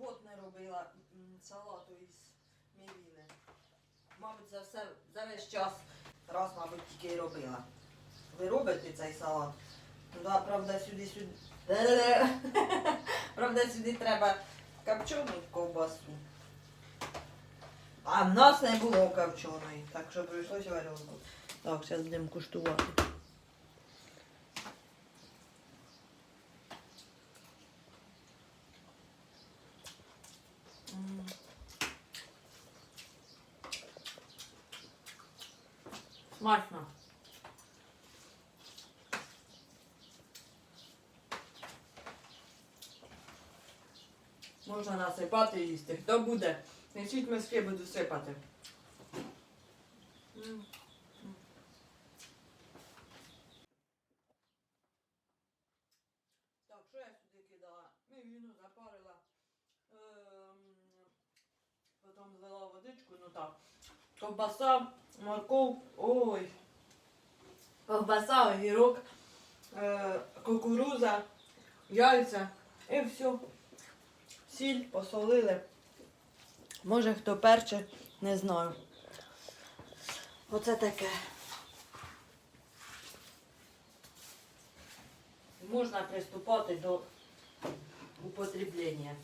год не робила салату із мівіни. Мабуть, за все за весь час раз, мабуть, тільки й робила. Ви робите цей салат? Да, правда, сюди сюди. Правда, сюди треба копчену ковбасу. А в нас не було копченої, так що прийшлося варенку. Так, зараз будемо куштувати. Смачно. Можна насипати і їсти. Хто буде? Несіть миски, буду сипати. Так, що я сюди кидала? Мівіну запарила. Ем, Потім злила водичку, ну так. Ковбаса, морков, ой. Ковбаса, огірок, е, кукуруза, яйця і все. Сіль посолили. Може хто перче, не знаю. Оце таке. Можна приступати до употреблення.